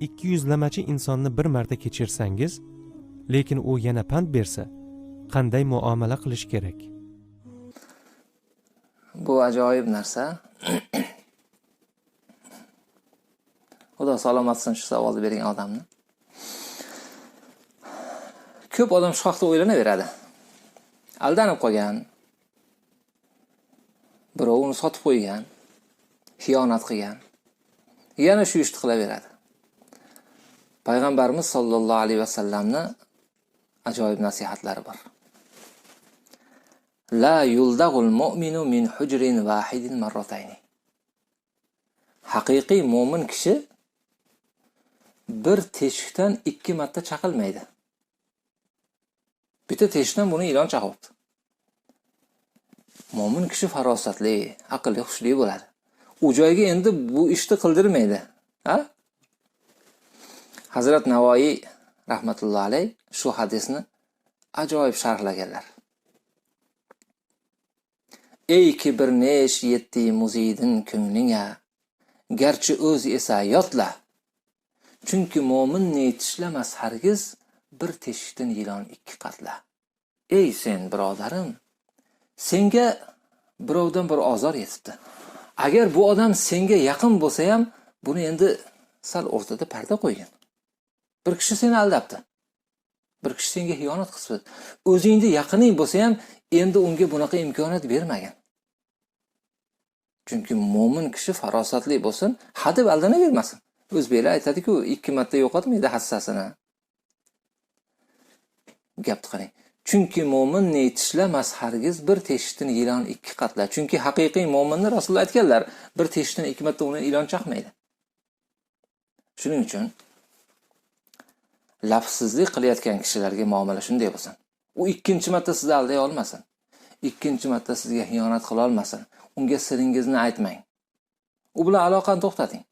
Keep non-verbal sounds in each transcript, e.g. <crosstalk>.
ikki yuzlamachi insonni bir marta kechirsangiz lekin u yana pand bersa qanday muomala qilish kerak? Bu ajoyib narsa. <coughs> Xudo salomat qilsin shu savolni bergan odamni. Ko'p odam shu haqda o'ylanaveradi. Aldanib qolgan birov uni sotib qo'ygan xiyonat qilgan yana shu ishni qilaveradi. Payg'ambarimiz sollallohu alayhi vasallamni ajoyib nasihatlari bor. La yuldag'ul mu'minu min hujrin vahidin marratayni haqiqiy mo'min kishi bir teshikdan ikki marta chaqilmaydi. Bitta teshikdan buni ilon chaqyapti mo'min kishi farosatli aqlli hushli bo'ladi. U joyga endi bu ishni qildirmaydi ha? Hazrat navoiy rahmatullohi alayh shu hadisni ajoyib sharhlaganlar. Ey kibr nesh yetdi muzidin ko'nglinga garchi o'z esa yotla. Chunki mo'min ne tishlamas hargiz bir teshikdan yilon ikki qatla. Ey sen birodarim senga birovdan bir ozor yetibdi. Agar bu odam senga yaqin bo'lsa ham buni endi sal o'rtada parda qo'ygin. Bir kishi seni aldabdi bir kishi senga xiyonat qilibdi o'zingni yaqining bo'lsa ham endi unga bunaqa imkoniyat bermagin. Chunki mo'min kishi farosatli bo'lsin hadeb aldanavermasin. O'zbeklar aytadiku ikki marta yo'qotmaydi hassasini. Gapni qarang chunki mo'min ne tishlamas hargiz bir teshikdan ilon ikki qatla chunki haqiqiy mo'minni rasululloh aytganlar bir teshikdan ikki marta uni ilon chaqmaydi. Shuning uchun lafsizlik qilayotgan kishilarga muomala shunday bo'lsin. U ikkinchi marta sizni alday olmasin. Ikkinchi marta sizga xiyonat qila olmasin. Unga siringizni aytmang. U bilan aloqani to'xtating.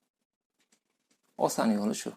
Oson yo'li shu.